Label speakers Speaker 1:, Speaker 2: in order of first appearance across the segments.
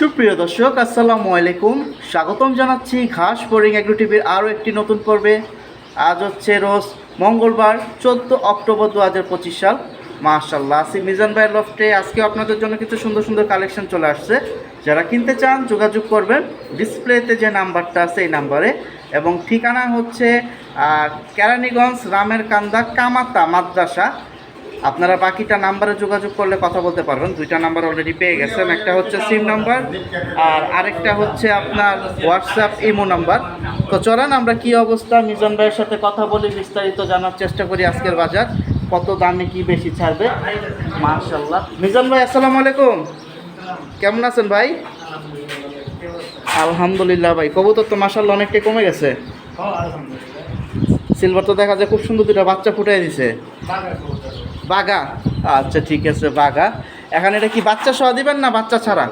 Speaker 1: সুপ্রিয় দর্শক, আসসালামু আলাইকুম। স্বাগতম জানাচ্ছি ঘাস বোরিং এগ্রো টিভির আরও একটি নতুন পর্বে। আজ হচ্ছে রোজ মঙ্গলবার, চোদ্দ অক্টোবর দু হাজার পঁচিশ সাল। মাশাল্লাহ আসি মিজান ভাইয়ের লফটে আজকে আপনাদের জন্য কিছু সুন্দর সুন্দর কালেকশন চলে আসছে। যারা কিনতে চান, যোগাযোগ করবেন। ডিসপ্লেতে যে নাম্বারটা আছে, এই নাম্বারে। এবং ঠিকানা হচ্ছে কেরানীগঞ্জ রামের কান্দা কামাতা মাদ্রাসা। আপনারা বাকিটা নাম্বারে যোগাযোগ করলে কথা বলতে পারবেন। দুইটা নাম্বার অলরেডি পেয়ে গেছেন একটা হচ্ছে সিম নাম্বার আর আরেকটা হচ্ছে আপনার হোয়াটসঅ্যাপ ইমো নাম্বার। তো চলেন আমরা কি অবস্থা? মিজান ভাইয়ের সাথে কথা বলি বিস্তারিত জানার চেষ্টা করি আজকের বাজার। কত দামে কি বেশি ছাড়বে? মার্শাল্লাহ মিজান ভাই আসসালামু আলাইকুম। কেমন আছেন ভাই? আলহামদুলিল্লাহ ভাই কবুতর তো মার্শাল্লাহ অনেকটাই কমে গেছে। সিলভার তো দেখা যায় খুব সুন্দর দুটো বাচ্চা ফুটাই দিছে। বাগা? আচ্ছা ঠিক আছে, বাগা। এখন এটা কি বাচ্চা সহ দিবেন না বাচ্চা ছাড়া?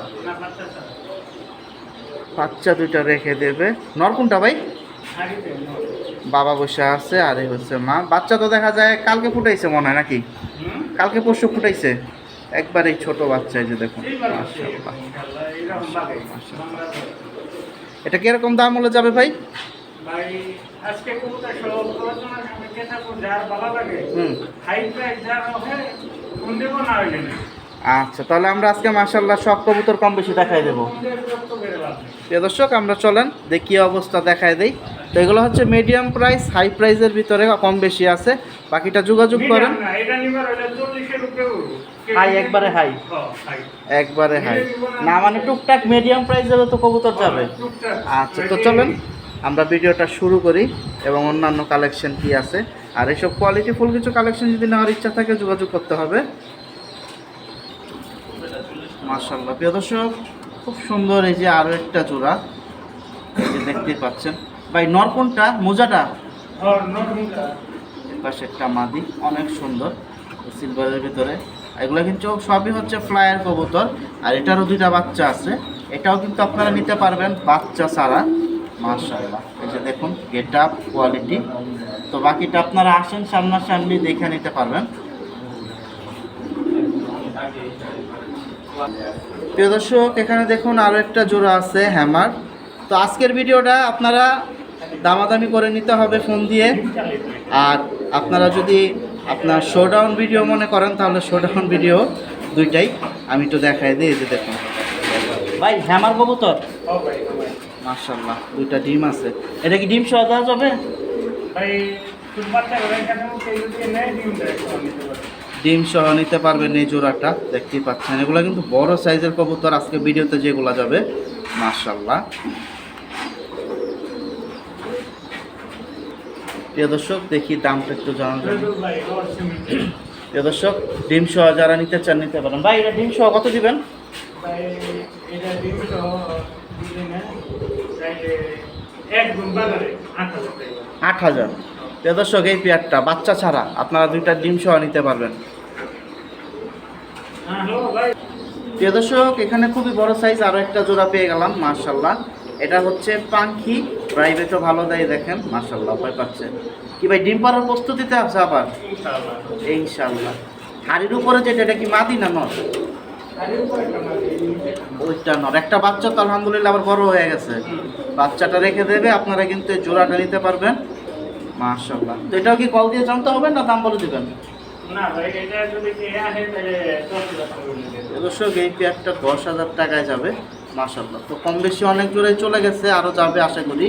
Speaker 1: বাচ্চা দুইটা রেখে দেবে। নর কোনটা ভাই? বাবা বসে আছে, আর এই হচ্ছে মা। বাচ্চা তো দেখা যায় কালকে ফুটাইছে মনে হয় নাকি? কালকে পরশু ফুটাইছে। একবার এই ছোট বাচ্চা এই যে দেখুন। এটা কীরকম দাম হলে যাবে ভাই?
Speaker 2: আজকে কবুতর যার ভালো লাগে হাই প্রাইস যার কোন দেবো না হইলে না।
Speaker 1: আচ্ছা তাহলে আমরা আজকে মাসাল্লাহ সব কবুতর কম বেশি দেখাই দেবো। প্রিয় দর্শক আমরা চলেন দেখি অবস্থা দেখায় দেই। তো এগুলো হচ্ছে মিডিয়াম প্রাইস হাই প্রাইসের ভিতরে কম বেশি আছে। বাকিটা যোগাযোগ করেন। হাই একবারে হাই একবারে হাই না মানে টুকটাক মিডিয়াম প্রাইস প্রাইসের তো কবুতর যাবে। আচ্ছা তো চলেন। আমরা ভিডিওটা শুরু করি এবং অন্যান্য কালেকশন কি আছে। আর এইসব কোয়ালিটি ফুল কিছু কালেকশন যদি নেওয়ার ইচ্ছা থাকে যোগাযোগ করতে হবে। মার্শাল্লাহ প্রিয় দর্শক খুব সুন্দর এই যে আরও একটা জোড়া এই যে দেখতেই পাচ্ছেন। ভাই নর কোনটা? মোজাটা?
Speaker 2: হ্যাঁ,
Speaker 1: পাশে একটা মাদি। অনেক সুন্দর। সিলভারের ভিতরে। এগুলো কিন্তু সবই হচ্ছে ফ্লায়ার কবুতর। আর এটারও দুইটা বাচ্চা আছে। এটাও কিন্তু আপনারা নিতে পারবেন বাচ্চা ছাড়া। মার্শাল্লাহ এই দেখুন গেট আপ কোয়ালিটি। তো বাকিটা আপনারা আসেন, সামনাসামনি দেখে নিতে পারবেন। প্রিয় দর্শক, এখানে দেখুন আরও একটা জোড়া আছে, হ্যামার। তো আজকের ভিডিওটা আপনারা দামাদামি করে নিতে হবে ফোন দিয়ে। আর আপনারা যদি আপনার শোডাউন ভিডিও মনে করেন, তাহলে শোডাউন ভিডিও দুইটাই আমি একটু দেখাই দিই যে দেখুন। ভাই, হ্যামার কবুতর?
Speaker 2: ভাই।
Speaker 1: দুইটা ডিম আছে। এটা কি ডিম সহ দেওয়া যাবে?
Speaker 2: ডিম
Speaker 1: সহ নিতে পারবেন এই জোড়াটা দেখতেই পাচ্ছেন। এগুলো কিন্তু বড় সাইজের কবুতর আজকে ভিডিওতে যেগুলো যাবে মার্শাল্লাহ প্রিয় দর্শক দেখি দামটা একটু জানান। প্রিয় দর্শক ডিম সহ যারা নিতে চান নিতে পারেন। ভাই এটা ডিম সহ কত দিবেন?
Speaker 2: এটা ডিম সহ দিলে না, তাইলে একদম বাজারে আট হাজার
Speaker 1: দর্শক এই পেয়ারটা বাচ্চা ছাড়া আপনারা দুইটা ডিম সহ নিতে পারবেন।
Speaker 2: হ্যাঁ,
Speaker 1: দর্শক এখানে খুবই বড় সাইজ আরও একটা জোড়া পেয়ে গেলাম মার্শাল্লাহ এটা হচ্ছে পাখি প্রাইভেটও ভালো দেয় দেখেন মার্শাল্লাহ ভয় পাচ্ছে। কি ভাই ডিম পাড়ার প্রস্তুতিতে আছে আবার। ইনশাল্লাহ হাড়ির উপরে যেটা এটা কি মাদি না নর? ওইটা নর একটা বাচ্চা তো আলহামদুলিল্লাহ আবার বড় হয়ে গেছে। বাচ্চাটা রেখে দেবে আপনারা কিন্তু জোড়াটা নিতে পারবেন। মার্শাল্লাহ তো এটাও কি কল দিয়ে জানতে হবে না দাম বলে দেবেন। দর্শক এই পেয়ারটা দশ হাজার টাকায় যাবে। মাসাল্লাহ তো কম বেশি অনেক জোরে চলে গেছে আরও যাবে আশা করি।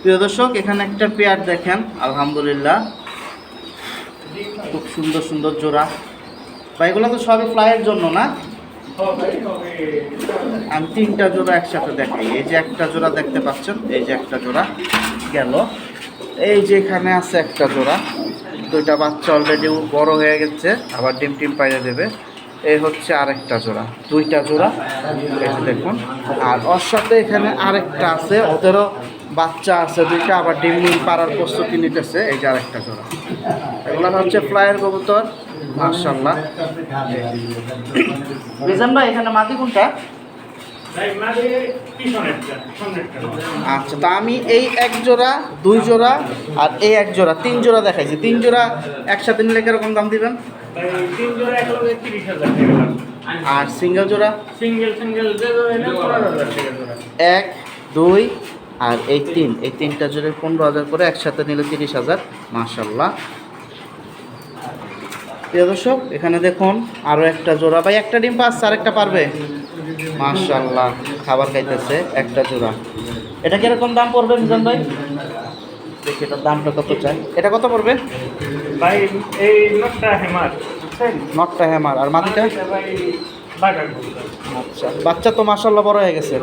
Speaker 1: প্রিয় দর্শক এখানে একটা পেয়ার দেখেন আলহামদুলিল্লাহ। সুন্দর সুন্দর জোড়া। বা এগুলো তো সবই ফ্লাইয়ের জন্য না। আমি তিনটা জোড়া একসাথে দেখাই। এই যে একটা জোড়া দেখতে পাচ্ছেন, এই যে একটা জোড়া গেল। এই যে এখানে আছে একটা জোড়া। দুইটা বাচ্চা অলরেডি বড় হয়ে গেছে, আবার ডিম টিম পাইয়ে দেবে। এই হচ্ছে আরেকটা জোড়া, দুইটা জোড়া। দেখুন। আর ওর সাথে এখানে আরেকটা আছে, ওদেরও বাচ্চা আছে দুইটা আবার ডিম ডিম পাড়ার প্রস্তুতি নিতেছে এই যে আরেকটা জোড়া। এগুলো হচ্ছে ফ্লায়ার কবুতর মার্শাল্লাহ রিজান ভাই এখানে মাটি কোনটা। আচ্ছা তা আমি এই এক জোড়া দুই জোড়া আর এই এক জোড়া তিন জোড়া দেখাইছি। তিন জোড়া একসাথে নিলে কীরকম দাম দিবেন? আর সিঙ্গেল জোড়া? এক দুই আর এই তিন এই তিনটা জোড়ে পনেরো হাজার করে একসাথে নিলে তিরিশ হাজার মাশাল্লাহ। প্রিয় দর্শক এখানে দেখুন আরও একটা জোড়া। ভাই একটা ডিম পাচ্ছে আর একটা পারবে? মাশাল্লাহ খাবার খাইতেছে একটা জোড়া। এটা কীরকম দাম পড়বে মিজান ভাই? দেখি এটার দামটা কত চাই এটা কত পড়বে?
Speaker 2: ভাই এই নোটটা হেমার
Speaker 1: নটটা হ্যামার। আর মাটিটা? আচ্ছা বাচ্চা তো মাশাল্লাহ বড় হয়ে গেছে।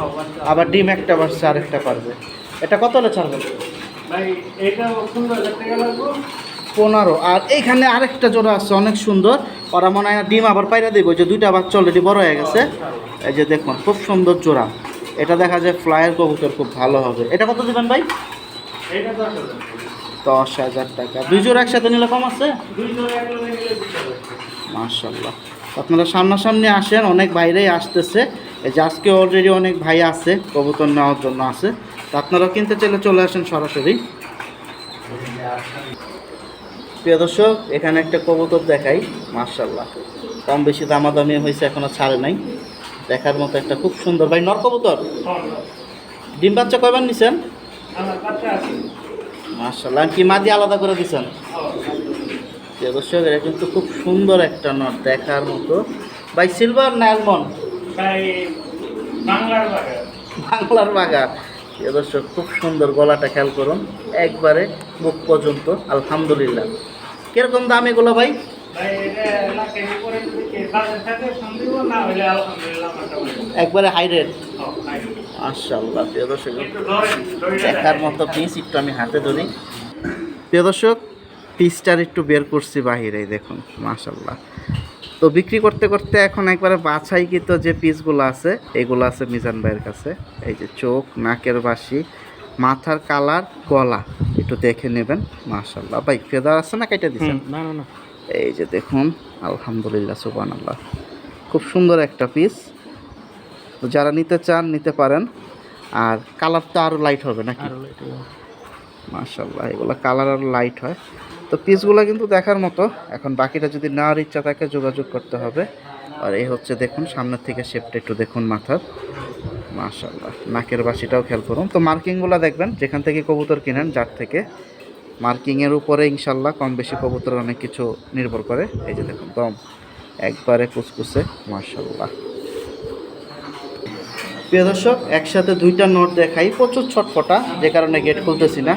Speaker 1: আবার ডিম একটা বাচ্চা আরেকটা পারবে। এটা কত হলে ছাড়বেন
Speaker 2: পনেরো
Speaker 1: আর এইখানে আরেকটা জোড়া আছে অনেক সুন্দর। ওরা মনে হয় ডিম আবার পাইরা দিব যে দুইটা বাচ্চা অলরেডি বড় হয়ে গেছে। এই যে দেখুন খুব সুন্দর জোড়া। এটা দেখা যায় ফ্লায়ার কবুতর খুব ভালো হবে। এটা কত দেবেন ভাই?
Speaker 2: দশ হাজার
Speaker 1: টাকা। দুই জোড়া একসাথে নিলে কম আছে? মার্শাল্লাহ আপনারা সামনাসামনি আসেন অনেক বাইরেই আসতেছে। এই যে আজকে অলরেডি অনেক ভাই আছে কবুতর নেওয়ার জন্য আছে। তো আপনারা কিনতে চাইলে চলে আসেন সরাসরি। প্রিয় দর্শক এখানে একটা কবুতর দেখাই মার্শাল্লাহ কম বেশি দামাদামি হয়েছে এখনও ছাড়ে নাই। দেখার মতো একটা খুব সুন্দর। ভাই নর কবুতর? ডিম বাচ্চা কয়বার নিছেন? মার্শাল্লাহ কি মাদি আলাদা করে দিছেন? প্রিয় দর্শক এটা কিন্তু খুব সুন্দর একটা নট দেখার মতো। ভাই সিলভার না অ্যালমন্ড
Speaker 2: ভাই বাংলার বাগান।
Speaker 1: বাংলার প্রিয় দর্শক খুব সুন্দর গলাটা খেয়াল করুন। একবারে বুক পর্যন্ত আলহামদুলিল্লাহ। কীরকম দাম এগুলো ভাই? একবারে হাই রেট
Speaker 2: ভাই।
Speaker 1: প্রিয় দর্শক। দেখার মতো পিস একটু আমি হাতে ধরি। প্রিয় দর্শক পিসটার একটু বের করছি বাহিরে দেখুন মাশাল্লাহ তো বিক্রি করতে করতে এখন একবারে বাছাইকৃত যে পিসগুলো আছে এগুলো আছে মিজান ভাইয়ের কাছে। এই যে চোখ নাকের বাসি মাথার কালার গলা একটু দেখে নেবেন মাশাল্লাহ ভাই ফেদার আছে না কেটে দিচ্ছেন
Speaker 2: না না না।
Speaker 1: এই যে দেখুন আলহামদুলিল্লাহ সুবান আল্লাহ খুব সুন্দর একটা পিস। তো যারা নিতে চান নিতে পারেন। আর কালার তো আরও লাইট হবে নাকি? মাশাল্লাহ এগুলো কালার আরও লাইট হয়। তো পিসগুলো কিন্তু দেখার মতো। এখন বাকিটা যদি নেওয়ার ইচ্ছা থাকে যোগাযোগ করতে হবে। আর এই হচ্ছে দেখুন, সামনের থেকে শেপটা একটু দেখুন মাথার। মাশাল্লাহ নাকের বাসিটাও খেয়াল করুন। তো মার্কিংগুলো দেখবেন, যেখান থেকে কবুতর কিনেন, যার থেকে। মার্কিংয়ের উপরে ইনশাল্লাহ কম বেশি কবুতর অনেক কিছু নির্ভর করে। এই যে দেখুন, দম একবারে কুচকুচে মাশাল্লাহ প্রিয় দর্শক, একসাথে দুইটা নোট দেখাই। প্রচুর ছটফটা, যে কারণে গেট খুলতেছি না।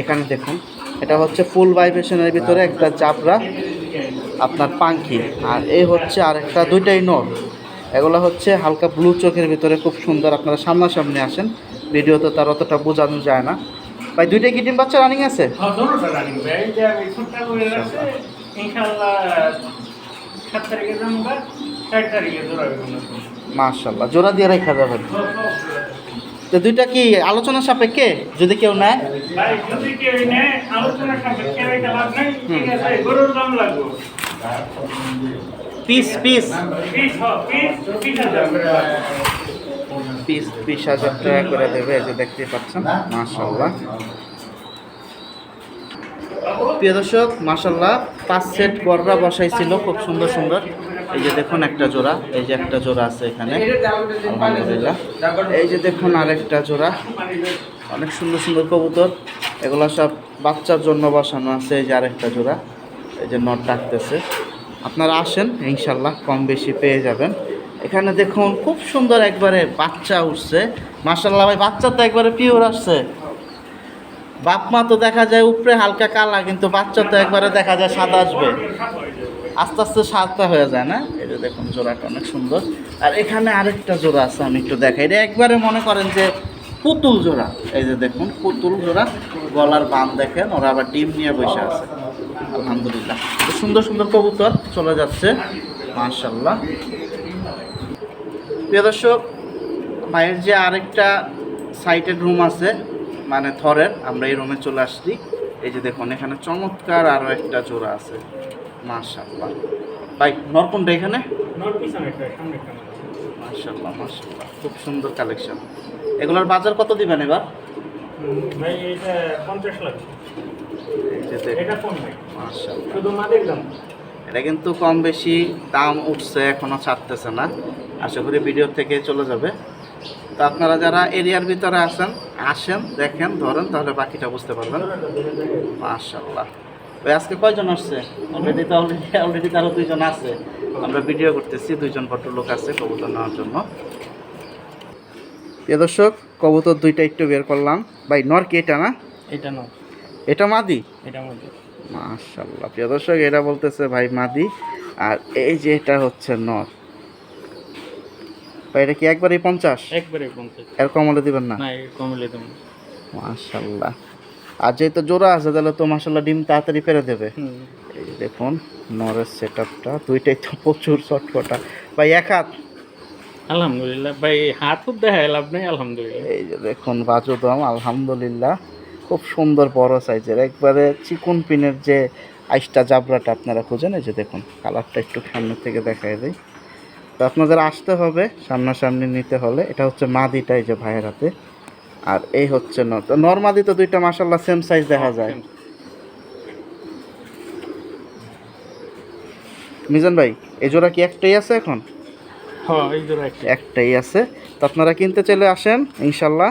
Speaker 1: এখানে দেখুন এটা হচ্ছে ফুল ভাইব্রেশনের ভিতরে একটা চাপড়া আপনার পাঙ্খি আর এই হচ্ছে আর একটা দুইটাই নোট এগুলো হচ্ছে হালকা ব্লু চোখের ভিতরে খুব সুন্দর আপনারা সামনাসামনি আসেন। ভিডিওতে তার অতটা বোঝানো যায় না। ভাই দুইটাই কি ডিম বাচ্চা রানিং আছে?
Speaker 2: হ্যাঁ
Speaker 1: মাশাল্লাহ জোড়া দিয়ে রেখা যাবেন। তো দুইটা কি আলোচনা সাপেক্ষে যদি কেউ নেয়?
Speaker 2: যদি কেউ নেয় আলোচনা সাপেক্ষে লাভ নেই ঠিক আছে গরুর দাম লাগবে।
Speaker 1: Piece piece.
Speaker 2: পিস
Speaker 1: বিশ হাজার। টাকা করে দেবে যে দেখতেই পাচ্ছেন মাশাল্লাহ প্রিয় দর্শক মাশাল্লাহ পাঁচ সেট বড়রা বসাইছিল খুব সুন্দর সুন্দর। এই যে দেখুন একটা জোড়া, এই যে একটা জোড়া আছে এখানে। আলহামদুলিল্লাহ। এই যে দেখুন আরেকটা জোড়া, অনেক সুন্দর সুন্দর কবুতর। এগুলো সব বাচ্চার জন্য বসানো আছে, এই যে আরেকটা জোড়া। এই যে নট ডাকতেছে। আপনারা আসেন, ইনশাল্লাহ কম বেশি পেয়ে যাবেন। এখানে দেখুন খুব সুন্দর একবারে বাচ্চা উঠছে। মার্শাল্লাহ ভাই, বাচ্চা তো একবারে পিওর আসছে। বাপ মা তো দেখা যায় উপরে হালকা কালা, কিন্তু বাচ্চা তো একবারে দেখা যায় সাদা আসবে। আস্তে আস্তে সাদা হয়ে যায়, না? এই যে দেখুন, জোড়াটা অনেক সুন্দর। আর এখানে আরেকটা জোড়া আছে, আমি একটু দেখাই। এটা একবারে মনে করেন যে পুতুল জোড়া। এই যে দেখুন, পুতুল জোড়া। গলার বান দেখেন, ওরা আবার ডিম নিয়ে বসে আছে। আলহামদুলিল্লাহ। সুন্দর সুন্দর কবুতর চলে যাচ্ছে মার্শাল্লাহ প্রিয় দর্শক, ভাইয়ের যে আরেকটা সাইটেড রুম আছে মানে থরের, আমরা এই রুমে চলে আসছি। এই যে দেখুন, এখানে চমৎকার আরও একটা জোড়া আছে। মাশাল্লাহ ভাই এখানে?
Speaker 2: নর নর।
Speaker 1: মাশাল্লাহ মাশাল্লাহ খুব সুন্দর কালেকশন। এগুলোর বাজার কত দিবেন এবার?
Speaker 2: ভাই এটা পঞ্চাশ লাখ।
Speaker 1: কিন্তু কম বেশি দাম উঠছে এখনও ছাড়তেছে না। আশা করি ভিডিও থেকে চলে যাবে। তো আপনারা যারা এরিয়ার ভিতরে আছেন আসেন দেখেন ধরেন তাহলে বাকিটা বুঝতে পারবেন। মাশাল্লাহ ওই আজকে কয়জন আসছে? অলরেডি তো অলরেডি অলরেডি তারও দুইজন আছে। আমরা ভিডিও করতেছি দুইজন ভদ্রলোক আছে কবুতর নেওয়ার জন্য। প্রিয় দর্শক কবুতর দুইটা একটু বের করলাম। ভাই নর কি এটা না?
Speaker 2: এটা নর।
Speaker 1: এটা মাদি?
Speaker 2: এটা মধ্যে
Speaker 1: মাশাল্লাহ প্রিয় দর্শক এটা বলতেছে ভাই মাদি। আর এই যে এটা হচ্ছে নর। ভাই এটা কি একবারই পঞ্চাশ?
Speaker 2: একবারে পঞ্চাশ।
Speaker 1: এর কমলে দিবেন না?
Speaker 2: না কমলে দাম
Speaker 1: মাশাল্লাহ আর যেহেতু জোড়া আছে তাহলে তো মাশাল্লাহ ডিম তাড়াতাড়ি পেরে দেবে। এই দেখুন নরের সেট আপটা দুইটাই তো প্রচুর চটপটা ভাই এক হাত।
Speaker 2: আলহামদুলিল্লাহ। ভাই হাত খুব দেখায় লাভ নেই আলহামদুলিল্লাহ।
Speaker 1: এই যে দেখুন বাজু দাম আলহামদুলিল্লাহ। খুব সুন্দর বড় সাইজের। একবারে চিকুন পিনের যে আইসটা জাবরাটা আপনারা খুঁজেন এই যে দেখুন কালারটা একটু সামনে থেকে দেখাই দেয় তো আপনাদের আসতে হবে সামনাসামনি নিতে হলে। এটা হচ্ছে মাদিটা এই যে ভাইয়ের হাতে। আর এই হচ্ছে নর তো নর তো দুইটা মাসাল্লাহ সেম সাইজ দেখা যায়। মিজান ভাই এই জোড়া কি একটাই আছে এখন?
Speaker 2: হ্যাঁ এই জোড়া
Speaker 1: একটাই। আছে। তো আপনারা কিনতে চলে আসেন ইনশাল্লাহ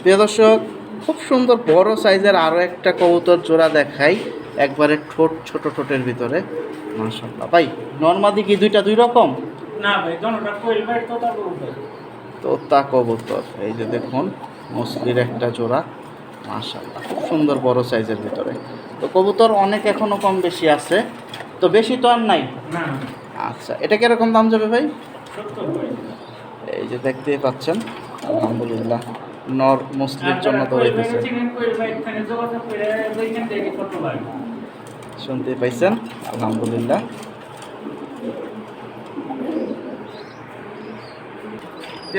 Speaker 1: প্রিয় দর্শক খুব সুন্দর বড় সাইজের আরও একটা কবুতর জোড়া দেখাই একবারে ঠোঁট ছোট ঠোঁটের ভিতরে। মাশাল্লাহ ভাই নর্মাদি কি দুইটা দুই রকম?
Speaker 2: না ভাই তো
Speaker 1: তা কবুতর এই যে দেখুন। মসলির একটা জোড়া মাশাল্লাহ খুব সুন্দর বড় সাইজের ভিতরে। তো কবুতর অনেক এখনও কম বেশি আছে তো বেশি তো আর নাই? আচ্ছা এটা কীরকম দাম যাবে ভাই?
Speaker 2: ভাই
Speaker 1: এই যে দেখতেই পাচ্ছেন আলহামদুলিল্লাহ নর মুসলির জন্য দৌড়াইতেছে শুনতে পাইছেন আলহামদুলিল্লাহ।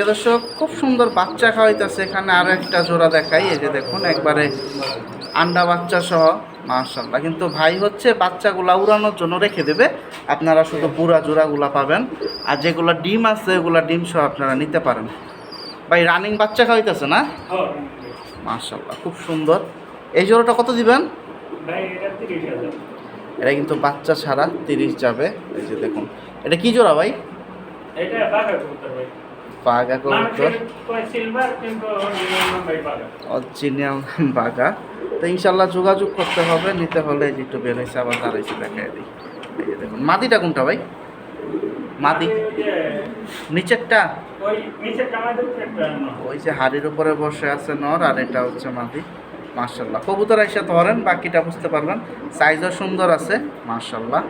Speaker 1: দর্শক, খুব সুন্দর বাচ্চা খাওয়াইতেছে এখানে। আরও একটা জোড়া দেখাই, এই যে দেখুন, একবারে আন্ডা বাচ্চা সহ মাশাল্লাহ কিন্তু ভাই হচ্ছে বাচ্চাগুলা উড়ানোর জন্য রেখে দেবে। আপনারা শুধু পুরা জোড়াগুলা পাবেন। আর যেগুলো ডিম আছে, ওগুলা ডিম সহ আপনারা নিতে পারেন। ভাই রানিং বাচ্চা খাওয়াইতেছে না? মাশাল্লাহ খুব সুন্দর। এই জোড়াটা কত দিবেন? এটা কিন্তু বাচ্চা ছাড়া তিরিশ যাবে। এই যে দেখুন। এটা কি জোড়া ভাই। বাঘা কবুতর অরিজিনাল বাঘা তো ইনশাল্লাহ যোগাযোগ করতে হবে নিতে হলে এই যে একটু বের হয়েছে আবার দাঁড়াইছে দেখাই দিই। এই যে দেখুন মাদিটা কোনটা ভাই? মাদি নিচেরটা? ওই যে হাড়ির উপরে বসে আছে নর আর এটা হচ্ছে মাদি মার্শাল্লাহ কবুতর এসে ধরেন বাকিটা বুঝতে পারবেন। সাইজও সুন্দর আছে মার্শাল্লাহ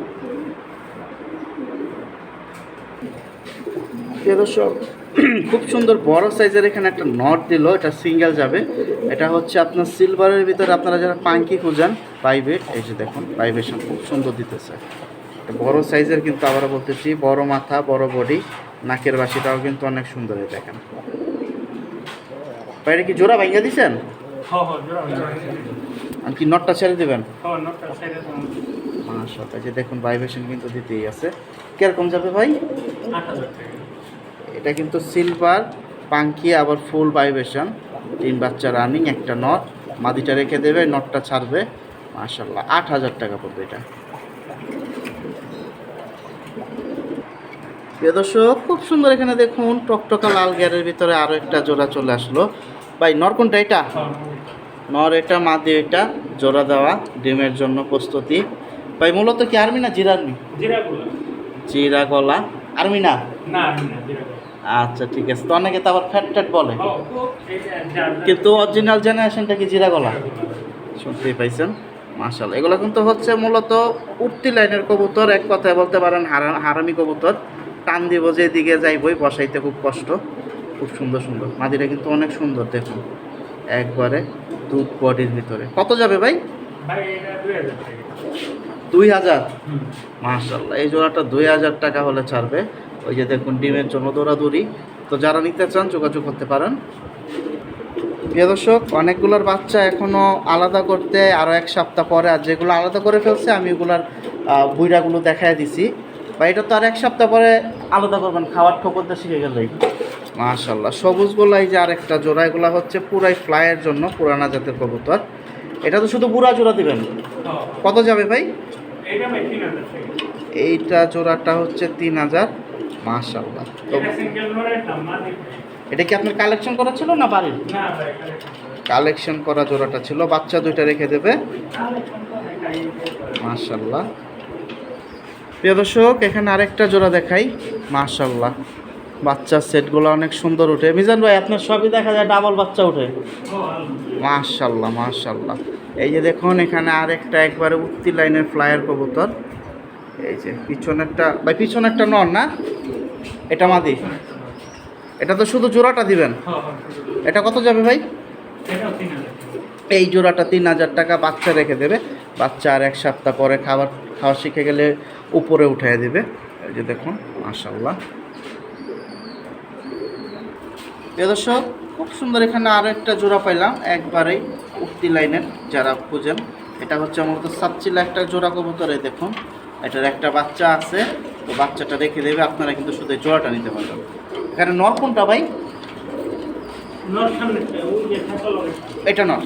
Speaker 1: তেরোশো খুব সুন্দর বড় সাইজের এখানে একটা নট দিল এটা সিঙ্গেল যাবে। এটা হচ্ছে আপনার সিলভারের ভিতরে আপনারা যারা পাঙ্কি খুঁজেন প্রাইভেট এই যে দেখুন পাইভেশন খুব সুন্দর দিতেছে। এটা বড় সাইজের কিন্তু আবার বলতেছি বড় মাথা বড় বডি নাকের বাসিটাও কিন্তু অনেক সুন্দর দেখেন। বাইরে কি জোড়া ভাঙ্গা দিছেন? আর কি নটটা ছেড়ে দিবেন? মাশাআল্লাহ এই যে দেখুন ভাইব্রেশন কিন্তু দিতেই আছে। কীরকম যাবে ভাই? এটা কিন্তু সিলভার পাঙ্কি আবার ফুল ভাইব্রেশন তিন বাচ্চা রানিং একটা নট মাদিটা রেখে দেবে নটটা ছাড়বে। মাশাল্লাহ আট হাজার টাকা পড়বে এটা। প্রিয় দর্শক খুব সুন্দর এখানে দেখুন টকটকা লাল গ্যারের ভিতরে আরও একটা জোড়া চলে আসলো। ভাই নর কোনটা এটা? নর এটা মাদি এটা জোড়া দেওয়া ডিমের জন্য প্রস্তুতি। ভাই মূলত কি আর্মি না জিরা আর্মি জিরা গলা। আর্মি না? আচ্ছা ঠিক আছে। তো অনেকে তো আবার ফ্যাট ট্যাট বলে। কিন্তু অরিজিনাল জেনারেশনটা কি জিরা গলা? শুনতেই পাইছেন? মাশাল এগুলো কিন্তু হচ্ছে মূলত উঠতি লাইনের কবুতর, এক কথায় বলতে পারেন হারা- হারামি কবুতর। টান দিব যেদিকে যাইবই, বসাইতে খুব কষ্ট। খুব সুন্দর সুন্দর। মাদিরা কিন্তু অনেক সুন্দর, দেখুন। একবারে দুধ বডির ভিতরে। কত যাবে ভাই? দুই হাজার। মাশাল্লাহ এই জোড়াটা দুই হাজার টাকা হলে ছাড়বে। ওই যে দেখুন ডিমের জন্য দৌড়াদৌড়ি। তো যারা নিতে চান যোগাযোগ করতে পারেন। প্রিয় দর্শক অনেকগুলোর বাচ্চা এখনও আলাদা করতে আরও এক সপ্তাহ পরে আর যেগুলো আলাদা করে ফেলছে আমি ওগুলার আহ, বুইড়াগুলো দেখায় দিছি। বা এটা তো আর এক সপ্তাহ পরে আলাদা করবেন খাওয়ার ঠোকরটা শিখে গেলেই। মাশাল্লাহ সবুজগুলো এই যে আরেকটা জোড়া এগুলো হচ্ছে পুরাই ফ্লাইয়ের জন্য পুরানা জাতের কবুতর। এটা তো শুধু বুড়া জোড়া দিবেন?
Speaker 2: হ্যাঁ।
Speaker 1: কত যাবে ভাই?
Speaker 2: এইটা
Speaker 1: জোড়াটা হচ্ছে তিন হাজার। মাশাল্লাহ তো
Speaker 2: এটা
Speaker 1: কি আপনার কালেকশন করা ছিল না বাড়ির? কালেকশন করা জোড়াটা ছিল, বাচ্চা দুইটা রেখে দেবে। মাশাল্লাহ প্রিয় দর্শক, এখানে আরেকটা জোড়া দেখাই। মাশাল্লাহ বাচ্চার সেটগুলো অনেক সুন্দর উঠে। মিজান ভাই, আপনার সবই দেখা যায় ডাবল বাচ্চা উঠে। মাশাল্লাহ মাশাল্লাহ এই যে দেখুন, এখানে আরেকটা একবারে উত্তি লাইনের ফ্লায়ার কবুতর। এই যে, পিছনেরটা, ভাই পিছনেরটা নন না? এটা মাদি। এটা তো শুধু জোড়াটা দিবেন? এটা কত যাবে ভাই? এই জোড়াটা তিন হাজার টাকা বাচ্চা রেখে দেবে। বাচ্চা আর এক সপ্তাহ পরে খাবার, খাওয়া শিখে গেলে উপরে উঠিয়ে দেবে। এই যে দেখুন মাশাল্লাহ প্রিয় দর্শক, খুব সুন্দর এখানে আরও একটা জোড়া পাইলাম। একবারেই উক্তি লাইনের যারা খুঁজেন, এটা হচ্ছে মূলত সাতচিলা একটা জোড়া কবুতরে দেখুন। এটার একটা বাচ্চা আছে তো বাচ্চাটা রেখে দেবে আপনারা কিন্তু শুধু জোড়াটা নিতে পারবেন। এখানে নর কোনটা ভাই? এটা নর।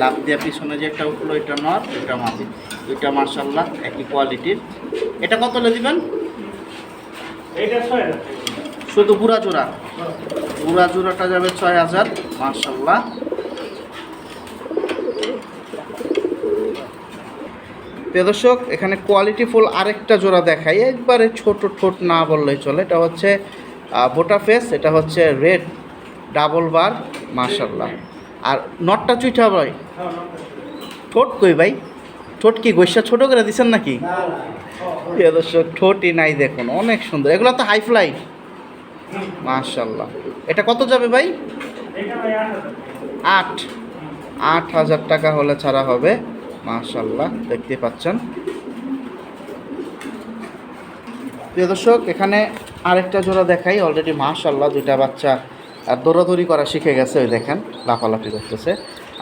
Speaker 1: লাভ দেওয়া পিছনে যে একটা উঠল এটা নর এটা মাদি দুইটা মার্শাল্লাহ একই কোয়ালিটির। এটা কত দিবেন? শুধু বুড়া জোড়া। বুড়া জোড়াটা যাবে ছয় হাজার মার্শাল্লাহ প্রিয় দর্শক এখানে কোয়ালিটি ফুল আরেকটা জোড়া দেখাই। একবারে ছোট ঠোঁট না বললেই চলে। এটা হচ্ছে বোটা ফেস এটা হচ্ছে রেড ডাবল বার মার্শাল্লাহ আর নটটা চুইটা ভাই? ঠোঁট কই ভাই? ঠোঁট কি গৈসা ছোটো করে দিছেন নাকি? প্রিয় দর্শক ঠোঁটই নাই দেখুন অনেক সুন্দর। এগুলো তো হাই ফ্লাই
Speaker 2: হুম।
Speaker 1: মাশাল্লাহ এটা কত যাবে ভাই।
Speaker 2: আট।
Speaker 1: আট হাজার টাকা হলে ছাড়া হবে। মাশাল্লাহ দেখতে পাচ্ছেন। প্রিয় দর্শক এখানে আরেকটা জোড়া দেখাই। অলরেডি মাশাল্লাহ দুইটা বাচ্চা আর দৌড়াদৌড়ি করা শিখে গেছে ওই দেখেন লাফালাফি করতেছে।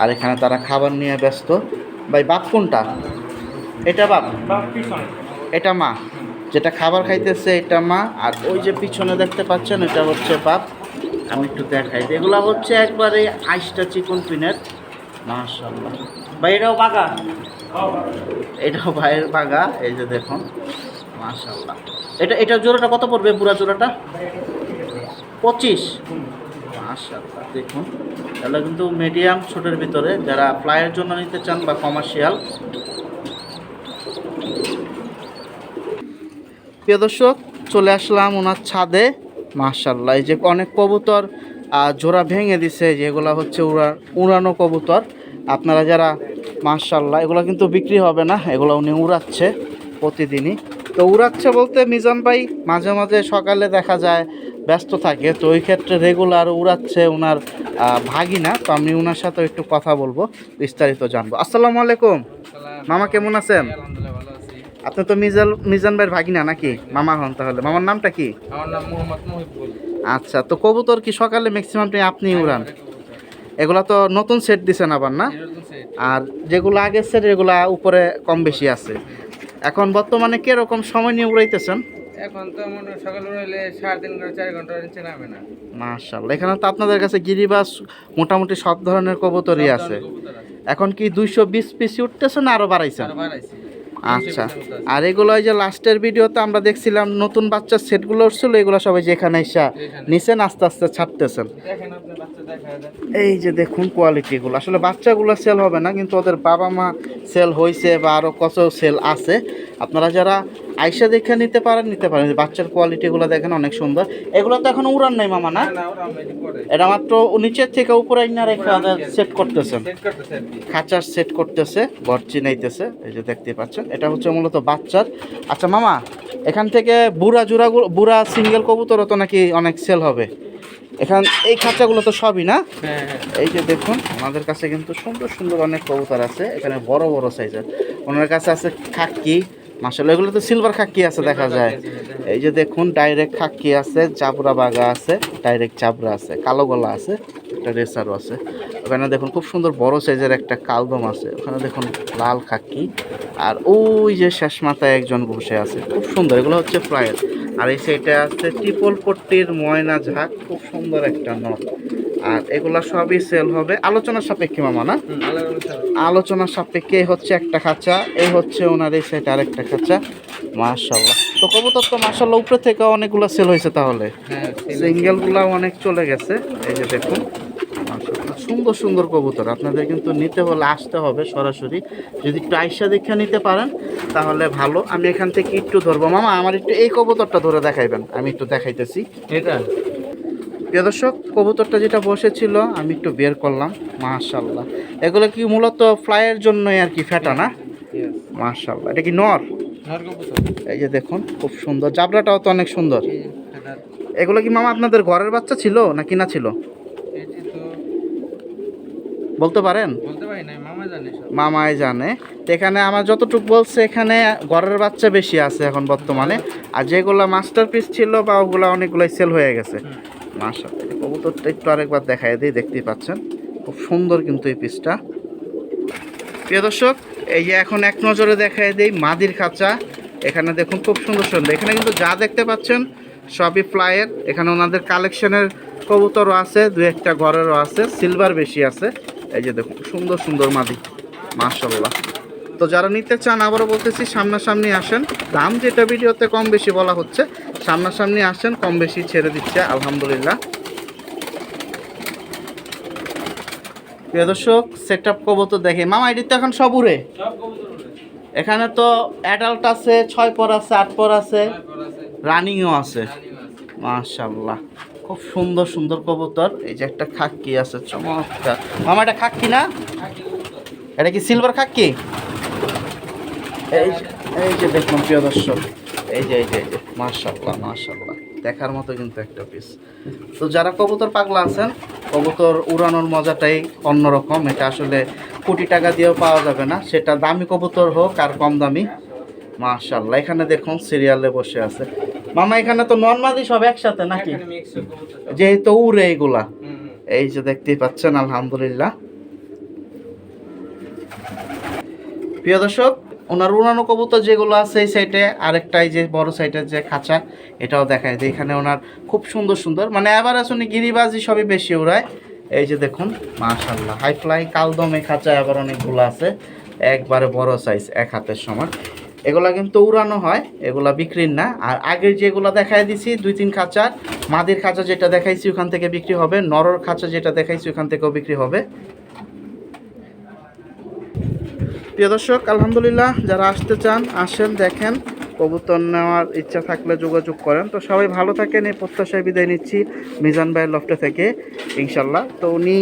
Speaker 1: আর এখানে তারা খাবার নিয়ে ব্যস্ত। ভাই বাপ কোনটা? এটা বাপ?
Speaker 2: বাপ
Speaker 1: এটা মা। যেটা খাবার খাইতেছে এটা মা। আর ওই যে পিছনে দেখতে পাচ্ছেন এটা হচ্ছে বাপ। আমি একটু দেখাই। এগুলা হচ্ছে একবারে আইসটা চিকন পিনের মাশাল্লাহ ভাই এটাও
Speaker 2: হ্যাঁ,
Speaker 1: এটাও ভাইয়ের বাগা এই যে দেখুন মাশাল্লাহ এটা এটা জোড়াটা কত পড়বে পুরা জোড়াটা। পঁচিশ। মাশাল্লাহ দেখুন। এগুলো কিন্তু মিডিয়াম ছোটের ভিতরে যারা ফ্লাইয়ের জন্য নিতে চান বা কমার্শিয়াল প্রিয় দর্শক চলে আসলাম ওনার ছাদে। মাশাল্লাহ এই যে অনেক কবুতর আহ, জোড়া ভেঙে দিছে যেগুলো হচ্ছে উড়া উড়ানো কবুতর। আপনারা যারা মাশাল্লাহ এগুলো কিন্তু বিক্রি হবে না এগুলো উনি উড়াচ্ছে প্রতিদিনই। তো উড়াচ্ছে বলতে মিজান ভাই মাঝে মাঝে সকালে দেখা যায় ব্যস্ত থাকে তো ওই ক্ষেত্রে রেগুলার উড়াচ্ছে ওনার ভাগিনা তো আমি ওনার সাথে একটু কথা বলব বিস্তারিত জানব। আসসালামু আলাইকুম। মামা কেমন আছেন? আপনি তো মিজাল মিজান ভাইয়ের ভাগিনা নাকি? মামা হন তাহলে। মামার নামটা কি?
Speaker 3: আমার নাম মোহাম্মদ
Speaker 1: আচ্ছা তো কবুতর কি সকালে ম্যাক্সিমাম আপনি উড়ান? এগুলা তো নতুন সেট দিছেন আবার না? আর যেগুলো আগের সেট এগুলা উপরে কম বেশি আছে। এখন বর্তমানে কীরকম সময় নিয়ে উড়াইতেছেন?
Speaker 3: এখন তো মনে সকাল উড়াইলে সাড়ে তিন ঘণ্টা চার ঘণ্টা নিচে নামে না।
Speaker 1: এখানে তো আপনাদের কাছে গিরিবাস মোটামুটি সব ধরনের কবুতরই আছে। এখন কি দুইশো বিশ পিসি উঠতেছে না আরও বাড়াইছেন?
Speaker 3: আর বাড়াইছি।
Speaker 1: আচ্ছা। আর এগুলো ওই যে লাস্টের ভিডিওতে আমরা দেখছিলাম নতুন বাচ্চার সেটগুলো উঠছিল, এগুলো সবাই যেখানে এসা নিছেন আস্তে আস্তে ছাড়তেছেন। এই যে দেখুন কোয়ালিটিগুলো আসলে বাচ্চাগুলো সেল হবে না, কিন্তু ওদের বাবা মা সেল হয়েছে বা আরও কত সেল আছে আপনারা যারা আইসা দেখে নিতে পারেন নিতে পারেন। বাচ্চার কোয়ালিটিগুলো দেখেন অনেক সুন্দর। এগুলো তো এখন উড়ান নাই মামা না?
Speaker 3: এটি
Speaker 1: মাত্র নিচের থেকে উপরে না রেখে সেট করতেছেন। খাঁচার সেট করতেছে ঘর চিনাইতেছে এই যে দেখতে পাচ্ছেন। এটা হচ্ছে মূলত বাচ্চার। আচ্ছা মামা এখান থেকে বুড়া জোড়া বুড়া সিঙ্গেল কবুতরও তো নাকি অনেক সেল হবে? এখান এই খাঁচাগুলো তো সবই না?
Speaker 3: হ্যাঁ হ্যাঁ।
Speaker 1: এই যে দেখুন আমাদের কাছে কিন্তু সুন্দর সুন্দর অনেক কবুতর আছে। এখানে বড় বড় সাইজের। ওনার কাছে আছে খাক্কি মাসাল এগুলো তো সিলভার খাক্কি আছে দেখা যায়। এই যে দেখুন ডাইরেক্ট খাক্কি আছে চাবড়া বাগা আছে ডাইরেক্ট চাবড়া আছে কালো গলা আছে একটা রেসারও আছে। ওখানে দেখুন খুব সুন্দর বড় সাইজের একটা কালদম আছে। ওখানে দেখুন লাল খাকি। আর ওই যে শেষ মাথায় একজন বসে আছে খুব সুন্দর। এগুলো হচ্ছে ফ্লাইয়ের আর এই সেটা আছে ট্রিপল পট্টির ময়না ঝাঁক খুব সুন্দর একটা নট আর এগুলা সবই সেল হবে। আলোচনার সাপেক্ষে মামা না। আলোচনার সাপেক্ষে। হচ্ছে একটা খাঁচা এই হচ্ছে ওনার এই সেট আর একটা খাঁচা। মার্শাল্লাহ তো কবুতর তো মাশাল্লাহ উপরে থেকে অনেকগুলো সেল হয়েছে তাহলে।
Speaker 3: হ্যাঁ
Speaker 1: সিঙ্গেলগুলো অনেক চলে গেছে। এই যে দেখুন। সুন্দর সুন্দর কবুতর। আপনাদের কিন্তু নিতে হলে আসতে হবে সরাসরি। যদি একটু আইসা দেখে নিতে পারেন তাহলে ভালো। আমি এখান থেকে একটু ধরবো। মামা আমার একটু এই কবুতরটা ধরে দেখাইবেন। আমি একটু দেখাইতেছি।
Speaker 3: এটা?
Speaker 1: প্রিয় দর্শক কবুতরটা যেটা বসেছিল আমি একটু বের করলাম। মাশাল্লাহ এগুলো কি মূলত ফ্লাইয়ের জন্যই আর কি ফেটা না. মাশাল্লাহ এটা কি নর? এই যে দেখুন খুব সুন্দর। জাবরাটাও তো অনেক সুন্দর। এগুলো কি মামা আপনাদের ঘরের বাচ্চা ছিল না কিনা ছিল? বলতে পারেন? মামাই জানে এখানে আমার যতটুকু বলছে এখানে ঘরের বাচ্চা বেশি আছে এখন বর্তমানে। আর যেগুলো মাস্টার পিস ছিল বা ওগুলো অনেকগুলোই সেল হয়ে গেছে। মাশা কবুতরটা একটু আরেকবার দেখাই দিই দেখতেই পাচ্ছেন। খুব সুন্দর কিন্তু এই পিসটা প্রিয় দর্শক এই যে এখন এক নজরে দেখাই দিই মাদির খাঁচা। এখানে দেখুন খুব সুন্দর সুন্দর। এখানে কিন্তু যা দেখতে পাচ্ছেন সবই ফ্লাইয়ের। এখানে ওনাদের কালেকশনের কবুতরও আছে দু একটা ঘরেরও আছে সিলভার বেশি আছে। এই যে দেখুন, সুন্দর সুন্দর মাদি মাশাল্লাহ তো যারা নিতে চান, আবারও বলতেছি, সামনাসামনি আসেন। দাম যেটা ভিডিওতে কম বেশি বলা হচ্ছে, সামনাসামনি আসেন, কম বেশি ছেড়ে দিচ্ছে, আলহামদুলিল্লাহ। প্রিয় দর্শক সেট আপ কবুতর দেখে। মামা, এটি তো এখন সব উড়ে? এখানে তো অ্যাডাল্ট আছে, ছয় পর আছে, আট পর আছে। রানিংও আছে। মাশাল্লাহ খুব সুন্দর সুন্দর কবুতর। এই যে একটা খাক্কি আছে, চমৎকার। মামা, এটা খাক্কি না? এটা কি সিলভার খাক্কি? এই এই যে দেখুন, প্রিয় দর্শক, এই যে এই যে এই যে মাশাল্লাহ মাশাল্লাহ দেখার মতো কিন্তু একটা পিস তো যারা কবুতর পাগলা আছেন, কবুতর উড়ানোর মজাটাই অন্যরকম। এটা আসলে কোটি টাকা দিয়েও পাওয়া যাবে না। সেটা দামি কবুতর হোক আর কম দামি মাশাল্লাহ এখানে দেখুন সিরিয়ালে বসে আছে। মামা এখানে তো নন মাদি সব একসাথে নাকি। যেহেতু উড়ে
Speaker 3: হুম।
Speaker 1: এই যে দেখতেই পাচ্ছেন আলহামদুলিল্লাহ। প্রিয় দর্শক ওনার উড়ানো কবুতর যেগুলো আছে এই সাইডে আরেকটা এই যে বড় সাইডের যে খাঁচা এটাও দেখায় যে এখানে ওনার খুব সুন্দর সুন্দর মানে এবার আসলে গিরিবাজি সবই বেশি উড়ায়। এই যে দেখুন মাশাল্লাহ হাই ফ্লাই কালদমে খাঁচা আবার অনেকগুলো আছে। একবারে বড় সাইজ এক হাতের সমান। এগুলা কিন্তু উড়ানো হয়, এগুলা বিক্রির না। আর আগের যেগুলো দেখাই দিছি, দুই তিন খাঁচার মাদির খাঁচা যেটা দেখাইছি ওখান থেকে বিক্রি হবে, নরর খাঁচা যেটা দেখাইছি ওখান থেকেও বিক্রি হবে। প্রিয় দর্শক, আলহামদুলিল্লাহ, যারা আসতে চান, আসেন, দেখেন, কবুতর নেওয়ার ইচ্ছা থাকলে যোগাযোগ করেন। তো সবাই ভালো থাকেন, এই প্রত্যাশায় বিদায় নিচ্ছি মিজান ভাইয়ের লফটে থেকে ইনশাল্লাহ তো উনি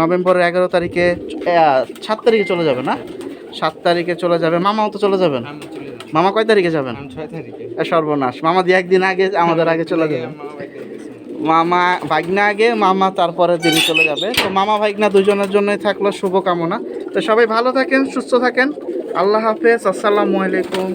Speaker 1: নভেম্বরের এগারো তারিখে সাত তারিখে চলে যাবে না? সাত তারিখে চলে যাবে, মামাও তো চলে যাবেন। মামা কয় তারিখে যাবেন? সর্বনাশ। মামা দিয়ে একদিন আগে আমাদের আগে চলে যাবে।
Speaker 3: মামা
Speaker 1: ভাগনা আগে মামা তারপরে দিনে চলে যাবে। তো মামা ভাগনা দুজনের জন্যই থাকল শুভকামনা। তো সবাই ভালো থাকেন সুস্থ থাকেন। আল্লাহ হাফেজ আসসালামু আলাইকুম।